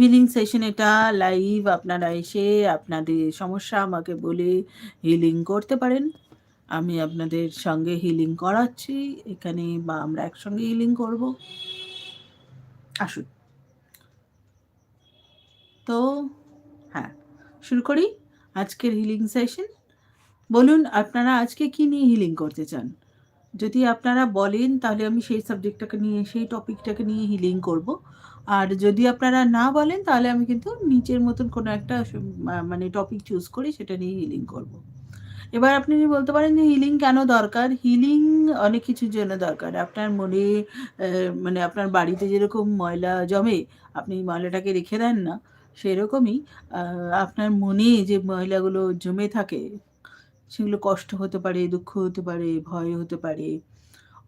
Healing session এটা live আপনারা এসে আপনাদের সমস্যা আমাকে বলে হিলিং করতে পারেন। আমি আপনাদের সঙ্গে হিলিং করাচ্ছি। এখানে বা আমরা একসঙ্গে হিলিং করব। আসুন। তো হ্যাঁ শুরু করি আজকের হিলিং সেশন বলুন, আপনারা আজকে কি নিয়ে হিলিং করতে চান? যদি আপনারা বলেন, তাহলে আমি সেই সাবজেক্টটাকে নিয়ে, সেই টপিকটাকে নিয়ে হিলিং করব। আর যদি আপনারা না বলেন, তাহলে আমি কিন্তু নিচের মতন কোনো একটা মানে টপিক চুজ করি, সেটা নিয়ে হিলিং করব। এবার আপনি বলতে পারেন যে হিলিং কেন দরকার? হিলিং অনেক কিছুর জন্য দরকার। আপনার মনে মানে আপনার বাড়িতে যেরকম ময়লা জমে, আপনি ময়লাটাকে রেখে দেন না, সেরকমই আপনার মনে যে ময়লাগুলো জমে থাকে, সেগুলো কষ্ট হতে পারে, দুঃখ হতে পারে, ভয় হতে পারে,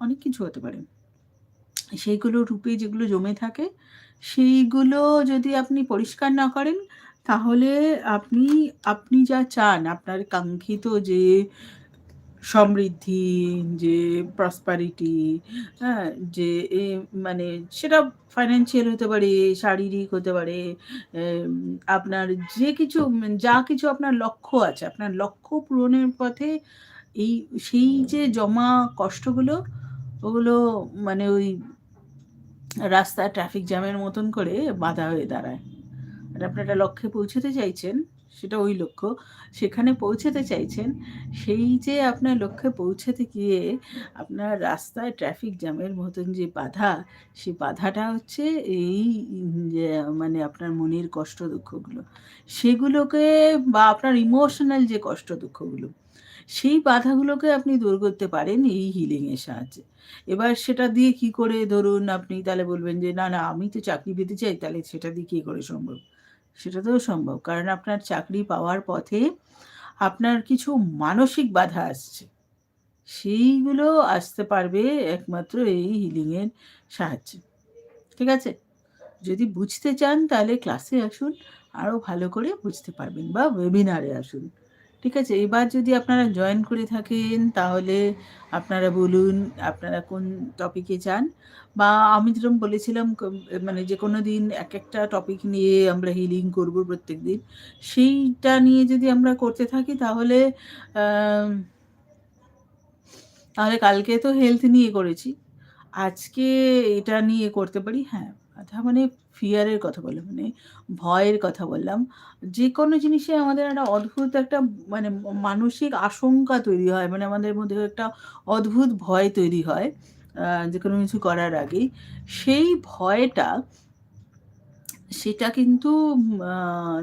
অনেক কিছু হতে পারে। সেইগুলো রূপে যেগুলো জমে থাকে, সেইগুলো যদি আপনি পরিষ্কার না করেন, তাহলে আপনি আপনি যা চান, আপনার কাঙ্ক্ষিত যে সমৃদ্ধি, যে প্রসপারিটি হ্যাঁ যে মানে সেটা ফাইন্যান্সিয়াল হতে পারে, শারীরিক হতে পারে আপনার যে কিছু, যা কিছু আপনার লক্ষ্য আছে, আপনার লক্ষ্য পূরণের পথে এই, সেই যে জমা কষ্টগুলো, ওগুলো মানে ওই রাস্তা ট্রাফিক জ্যামের মতন করে বাধা হয়ে দাঁড়ায়। আর আপনি একটা লক্ষ্যে পৌঁছতে চাইছেন, সেটা ওই লক্ষ্য, সেখানে পৌঁছতে চাইছেন, সেই যে আপনার লক্ষ্যে পৌঁছতে গিয়ে আপনার রাস্তায় ট্রাফিক জ্যামের মতন যে বাধা, সেই বাধাটা হচ্ছে এই মানে আপনার মনের কষ্ট দুঃখগুলো। সেগুলোকে বা আপনার ইমোশনাল যে কষ্ট দুঃখগুলো সেই বাধাগুলোকে আপনি দূর করতে পারেন এই হিলিংয়ের সাহায্যে। এবার সেটা দিয়ে কি করে ধরুন আপনি তাহলে বলবেন যে, না না, আমি তো চাকরি পেতে চাই, তাহলে সেটা দিয়ে কী করে সম্ভব? সেটা তো সম্ভব, কারণ আপনার চাকরি পাওয়ার পথে আপনার কিছু মানসিক বাধা আসছে। সেইগুলো আসতে পারবে একমাত্র এই হিলিংয়ের সাহায্যে। ঠিক আছে? যদি বুঝতে চান তাহলে ক্লাসে আসুন আরও ভালো করে বুঝতে পারবেন বা ওয়েবিনারে আসুন। ঠিক আছে? এবার যদি আপনারা জয়েন করে থাকেন, তাহলে আপনারা বলুন, আপনারা কোন টপিকে চান বা আমি যেরকম বলেছিলাম মানে যে কোনো দিন এক একটা টপিক নিয়ে আমরা হিলিং করব প্রত্যেক দিন। সেইটা নিয়ে যদি আমরা করতে থাকি, তাহলে তাহলে কালকে তো হেলথ নিয়ে করেছি। আজকে এটা নিয়ে করতে পারি? হ্যাঁ। কথা মানে ফিয়ারের কথা বললাম মানে ভয়ের কথা বললাম। যে কোনো জিনিসে আমাদের একটা অদ্ভুত একটা মানে মানসিক আশঙ্কা তৈরি হয় মানে আমাদের মধ্যে একটা অদ্ভুত ভয় তৈরি হয় যে কোনো কিছু করার আগেই। সেই ভয়টা, সেটা কিন্তু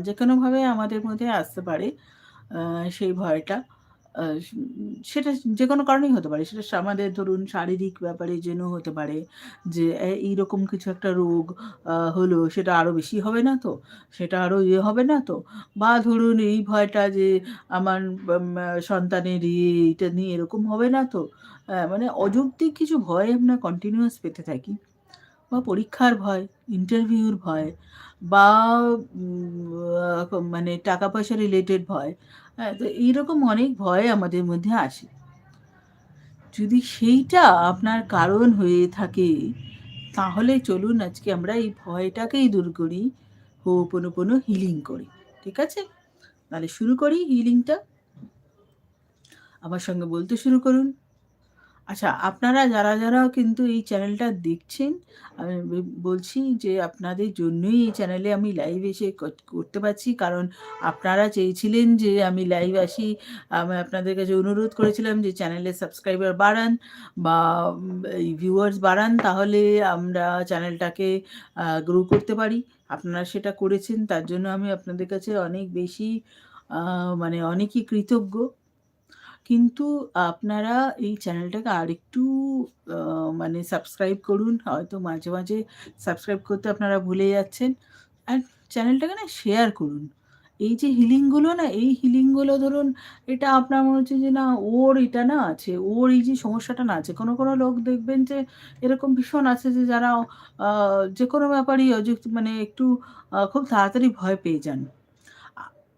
যে কোনোভাবে আমাদের মধ্যে আসতে পারে সেই ভয়টা। সেটা যে কোনো কারণেই হতে পারে। সেটা আমাদের ধরুন শারীরিক ব্যাপারে যেন হতে পারে যে এইরকম কিছু একটা রোগ হলো সেটা আরও বেশি হবে না তো? সেটা আরও ইয়ে হবে না তো? বা ধরুন এই ভয়টা যে, আমার সন্তানের ইয়ে এইটা নিয়ে এরকম হবে না তো? মানে অযৌক্তিক কিছু ভয় আমরা কন্টিনিউয়াস পেতে থাকি। বা পরীক্ষার ভয় ইন্টারভিউর ভয়, বা মানে টাকা পয়সা রিলেটেড ভয় হ্যাঁ তো এইরকম অনেক ভয় আমাদের মধ্যে আসে। যদি সেইটা আপনার কারণ হয়ে থাকে, তাহলে চলুন আজকে আমরা এই ভয়টাকেই দূর করি হোপনো হিলিং করি, ঠিক আছে? তাহলে শুরু করি হিলিংটা আমার সঙ্গে বলতে শুরু করুন। আচ্ছা আপনারা যারা যারা কিন্তু এই চ্যানেলটা দেখছেন, আমি বলছি যে আপনাদের জন্যই এই চ্যানেলে আমি লাইভ এসে করতে পারছি। কারণ আপনারা চেয়েছিলেন যে আমি লাইভ আসি। আমি আপনাদের কাছে অনুরোধ করেছিলাম যে চ্যানেলের সাবস্ক্রাইবার বাড়ান বা এই ভিউয়ার্স বাড়ান, তাহলে আমরা চ্যানেলটাকে গ্রো করতে পারি। আপনারা সেটা করেছেন, তার জন্য আমি আপনাদের কাছে অনেক বেশি মানে অনেকই কৃতজ্ঞ। কিন্তু আপনারা এই চ্যানেলটাকে আরেকটু মানে সাবস্ক্রাইব করুন। হয়তো মাঝে মাঝে সাবস্ক্রাইব করতে আপনারা ভুলে যাচ্ছেন। আর চ্যানেলটাকে না শেয়ার করুন। এই যে হিলিংগুলো না, এই হিলিংগুলো ধরুন, এটা আপনার মনে হচ্ছে যে না, ওর এটা না আছে, ওর এই যে সমস্যাটা না আছে। কোনো কোনো লোক দেখবেন যে এরকম ভীষণ আছে যে যারা যে কোনো ব্যাপারেই অযুক্ত মানে একটু খুব তাড়াতাড়ি ভয় পেয়ে যান।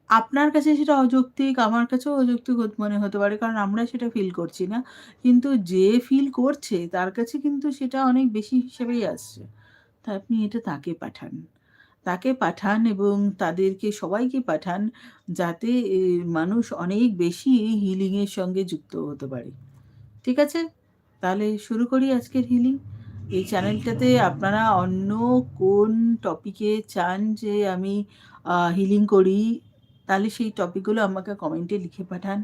আপনার কাছে সেটা অযৌক্তিক, আমার কাছেও অযৌক্তিক মনে হতে পারে কারণ আমরা সেটা ফিল করছি না। কিন্তু যে ফিল করছে তার কাছে কিন্তু সেটা অনেক বেশি হিসেবেই আসছে। তা আপনি এটা তাকে পাঠান। তাকে পাঠান এবং তাদেরকে সবাইকে পাঠান যাতে মানুষ অনেক বেশি হিলিংয়ের সঙ্গে যুক্ত হতে পারে ঠিক আছে তাহলে শুরু করি আজকের হিলিং এই চ্যানেলটাতে আপনারা অন্য কোন টপিকে চান যে আমি হিলিং করি তাহলে সেই টপিকগুলো আমাকে কমেন্টে লিখে পাঠান।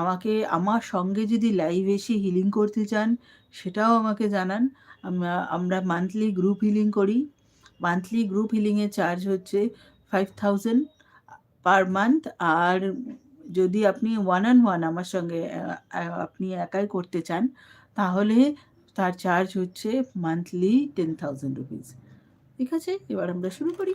আমাকে, আমার সঙ্গে যদি লাইভ এসে হিলিং করতে চান, সেটাও আমাকে জানান। আমরা আমরা মান্থলি গ্রুপ হিলিং করি। মান্থলি গ্রুপ হিলিংয়ের চার্জ হচ্ছে ফাইভ থাউজেন্ড পার মান্থ আর যদি আপনি ওয়ান অ্যান্ড ওয়ান আমার সঙ্গে আপনি একাই করতে চান, তাহলে তার চার্জ হচ্ছে মান্থলি টেন থাউজেন্ড রুপিস ঠিক আছে? এবার আমরা শুরু করি।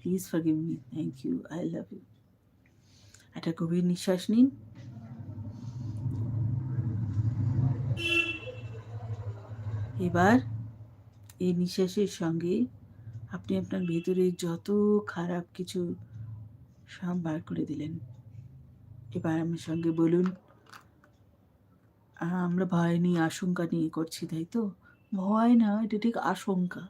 please forgive me. Thank you, I love you. একটা গভীর নিঃশ্বাস নিন এবার এই নিঃশ্বাসের সঙ্গে আপনি আপনার ভেতরে যত খারাপ কিছু সব বার করে দিলেন। এবার আমার সঙ্গে বলুন আমরা ভয় নিয়ে আশঙ্কা নিয়ে করছি তাই তো? ভয় না এটা ঠিক আশঙ্কা।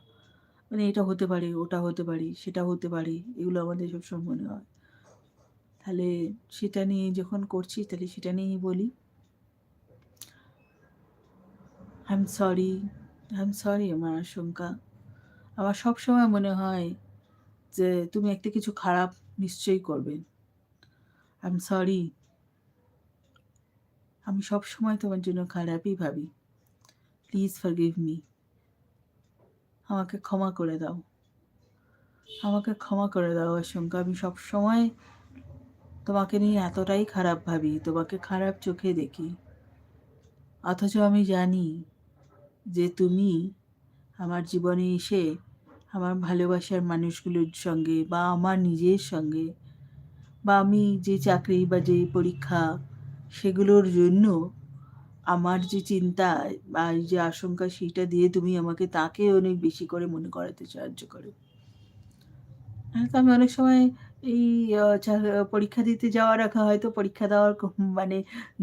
মানে এটা হতে পারে, ওটা হতে পারে, সেটা হতে পারে, এগুলো আমাদের সবসময় মনে হয়। তাহলে সেটা নিয়ে যখন করছি, তাহলে সেটা নিয়েই বলি। I sorry I am sorry আমার আশঙ্কা। আমার সব সময় মনে হয় যে তুমি একটা কিছু খারাপ নিশ্চয়ই করবে। আই এম সরি আমি সব সময় তোমার জন্য খারাপই ভাবি। প্লিজ ফরগিভ মি আমাকে ক্ষমা করে দাও। আমাকে ক্ষমা করে দাও আশঙ্কা আমি সব সময় তোমাকে নিয়ে এতটাই খারাপ ভাবি, তোমাকে খারাপ চোখে দেখি। অথচ আমি জানি যে তুমি আমার জীবনে এসে আমার ভালোবাসার মানুষগুলোর সঙ্গে বা আমার নিজের সঙ্গে বা আমি যে চাকরি বা যে পরীক্ষা সেগুলোর জন্য আমার যে চিন্তা বা যে আশঙ্কা সেইটা দিয়ে তুমি আমাকে তাকে অনেক বেশি করে মনে করাতে সাহায্য করো। নাহলে তো আমি অনেক সময় এই পরীক্ষা দিতে যাওয়ার আগে হয়তো পরীক্ষা দেওয়ার মানে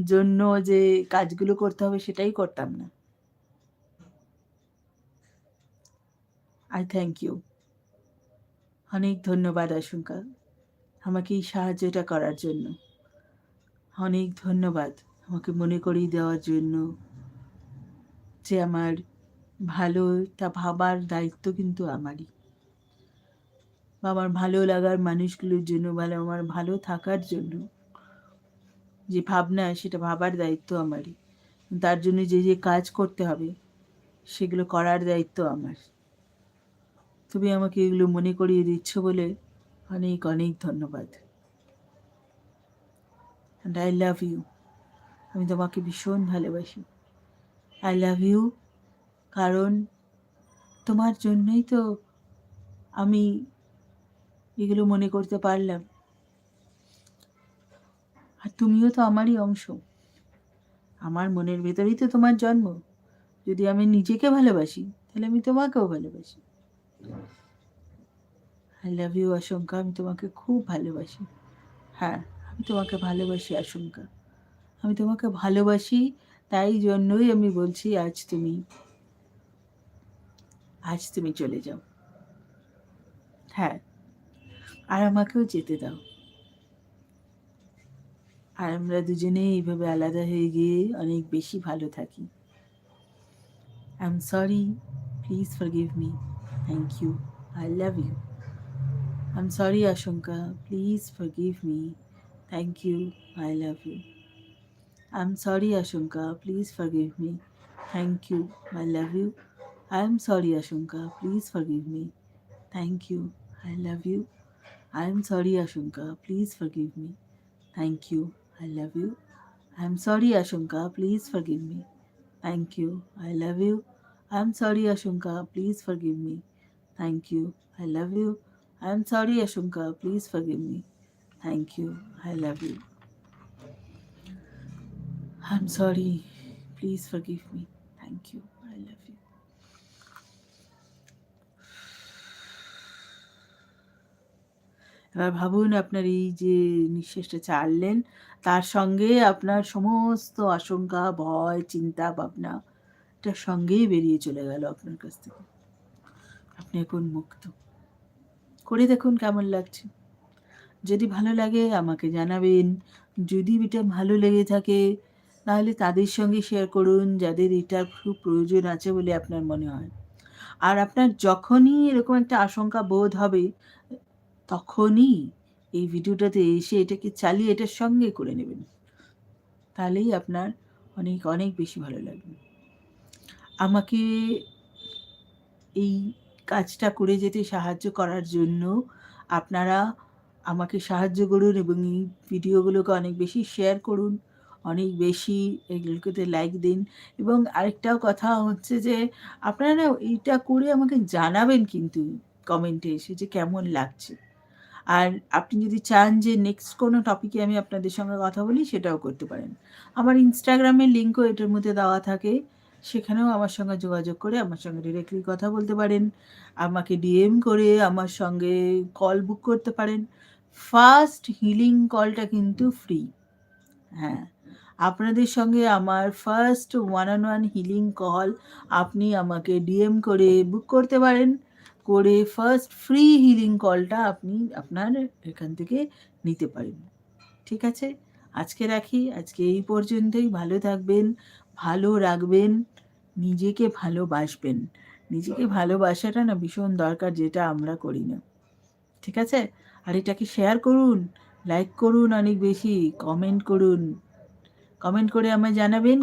জন্য যে কাজগুলো করতে হবে সেটাই করতাম না। আই থ্যাংক ইউ অনেক ধন্যবাদ আশঙ্কা। আমাকে এই সাহায্যটা করার জন্য। অনেক ধন্যবাদ। আমাকে মনে করিয়ে দেওয়ার জন্য যে আমার ভালোটা ভাবার দায়িত্ব কিন্তু আমারই। বা আমার ভালো লাগার মানুষগুলোর জন্য ভালো আমার ভালো থাকার জন্য যে ভাবনা, সেটা ভাবার দায়িত্ব আমারই। তার জন্য যে যে কাজ করতে হবে, সেগুলো করার দায়িত্ব আমার। তুমি আমাকে এগুলো মনে করিয়ে দিচ্ছ বলে অনেক অনেক ধন্যবাদ। অ্যান্ড আই লাভ ইউ আমি তোমাকে ভীষণ ভালোবাসি। আই লাভ ইউ কারণ তোমার জন্যই তো আমি এগুলো মনে করতে পারলাম। আর তুমিও তো আমারই অংশ। আমার মনের ভেতরেই তো তোমার জন্ম। যদি আমি নিজেকে ভালোবাসি, তাহলে আমি তোমাকেও ভালোবাসি। আই লাভ ইউ আশঙ্কা আমি তোমাকে খুব ভালোবাসি। হ্যাঁ আমি তোমাকে ভালোবাসি আশঙ্কা আমি তোমাকে ভালোবাসি, তাই জন্যই আমি বলছি আজ তুমি আজ তুমি চলে যাও। হ্যাঁ আর আমাকেও যেতে দাও। আর আমরা দুজনে এইভাবে আলাদা হয়ে গিয়ে অনেক বেশি ভালো থাকি। I am sorry please forgive me thank you I love you I am sorry আশঙ্কা please forgive me thank you I love you I am sorry, Ashunka. Please forgive me. Thank you. I love you. I am sorry, Ashunka. Please forgive me. Thank you. I love you. I am sorry, Ashunka. Please forgive me. Thank you. I love you. I am sorry, Ashunka. Please forgive me. Thank you. I love you. I am sorry, Ashunka. Please forgive me. Thank you. I love you. I am sorry, Please forgive me. Thank you. I love you. I am sorry please forgive me thank you I love you এবার ভাবুন আপনার এই যে নিঃশ্বাসটা ছাড়লেন, তার সঙ্গে আপনার সমস্ত আশঙ্কা, ভয়, চিন্তা, ভাবনা এটার সঙ্গেই বেরিয়ে চলে গেল আপনার কাছ থেকে। আপনি এখন মুক্ত। করে দেখুন কেমন লাগছে। যদি ভালো লাগে আমাকে জানাবেন। যদি এটা ভালো লেগে থাকে তাহলে তাদের সঙ্গে শেয়ার করুন, যাদের এটার খুব প্রয়োজন আছে বলে আপনার মনে হয়। আর আপনার যখনই এরকম একটা আশঙ্কা বোধ হবে, তখনই এই ভিডিওটাতে এসে এটাকে চালিয়ে এটার সঙ্গে করে নেবেন। তাহলেই আপনার অনেক অনেক বেশি ভালো লাগবে। আমাকে এই কাজটা করে যেতে সাহায্য করার জন্য আপনারা আমাকে সাহায্য করুন এবং এই ভিডিওগুলোকে অনেক বেশি শেয়ার করুন। অনেক বেশি এগুলোকে লাইক দিন। এবং আরেকটাও কথা হচ্ছে যে, আপনারা না এইটা করে আমাকে জানাবেন কিন্তু কমেন্টে এসে যে কেমন লাগছে। আর আপনি যদি চান যে নেক্সট কোনো টপিকে আমি আপনাদের সঙ্গে কথা বলি, সেটাও করতে পারেন। আমার ইনস্টাগ্রামের লিঙ্কও এটার মধ্যে দেওয়া থাকে। সেখানেও আমার সঙ্গে যোগাযোগ করে আমার সঙ্গে ডিরেক্টলি কথা বলতে পারেন। আমাকে ডিএম করে আমার সঙ্গে কল বুক করতে পারেন। ফার্স্ট হিলিং কলটা কিন্তু ফ্রি হ্যাঁ। আপনাদের সঙ্গে আমার first one on one healing call আপনি আমাকে ডিএম করে বুক করতে পারেন। করে ফার্স্ট ফ্রি হিলিং কলটা আপনি আপনার এখান থেকে নিতে পারেন। ঠিক আছে? আজকে রাখি। আজকে এই পর্যন্তই। ভালো থাকবেন, ভালো রাখবেন, নিজেকে ভালোবাসবেন। নিজেকে ভালোবাসাটা না ভীষণ দরকার যেটা আমরা করি না। ঠিক আছে? আর এটাকে শেয়ার করুন লাইক করুন অনেক বেশি কমেন্ট করুন। কমেন্ট করে আমায় জানাবেন।